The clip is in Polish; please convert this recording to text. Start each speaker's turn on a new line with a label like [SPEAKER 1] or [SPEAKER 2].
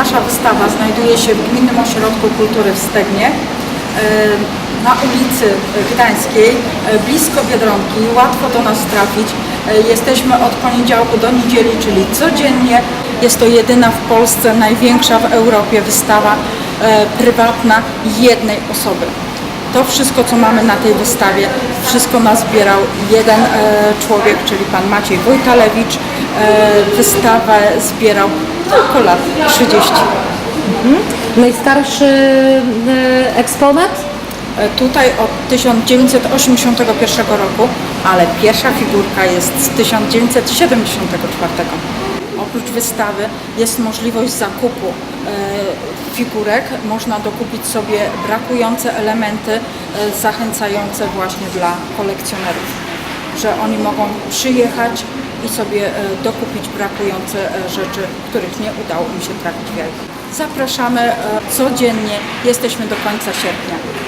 [SPEAKER 1] Nasza wystawa znajduje się w Gminnym Ośrodku Kultury w Stegnie e, na ulicy Gdańskiej, e, blisko Biedronki, łatwo do nas trafić. E, Jesteśmy od poniedziałku do niedzieli, czyli codziennie. Jest to jedyna w Polsce, największa w Europie wystawa prywatna jednej osoby. To wszystko, co mamy na tej wystawie, wszystko nazbierał jeden człowiek, czyli pan Maciej Wojtalewicz. Wystawę zbierał tylko lat 30.
[SPEAKER 2] Najstarszy e, eksponat?
[SPEAKER 1] E, Tutaj od 1981 roku, ale pierwsza figurka jest z 1974. Oprócz wystawy jest możliwość zakupu e, figurek. Można dokupić sobie brakujące elementy zachęcające właśnie dla kolekcjonerów, że oni mogą przyjechać i sobie e, dokupić brakujące e, rzeczy, których nie udało im się trafić w. Zapraszamy e, codziennie, jesteśmy do końca sierpnia.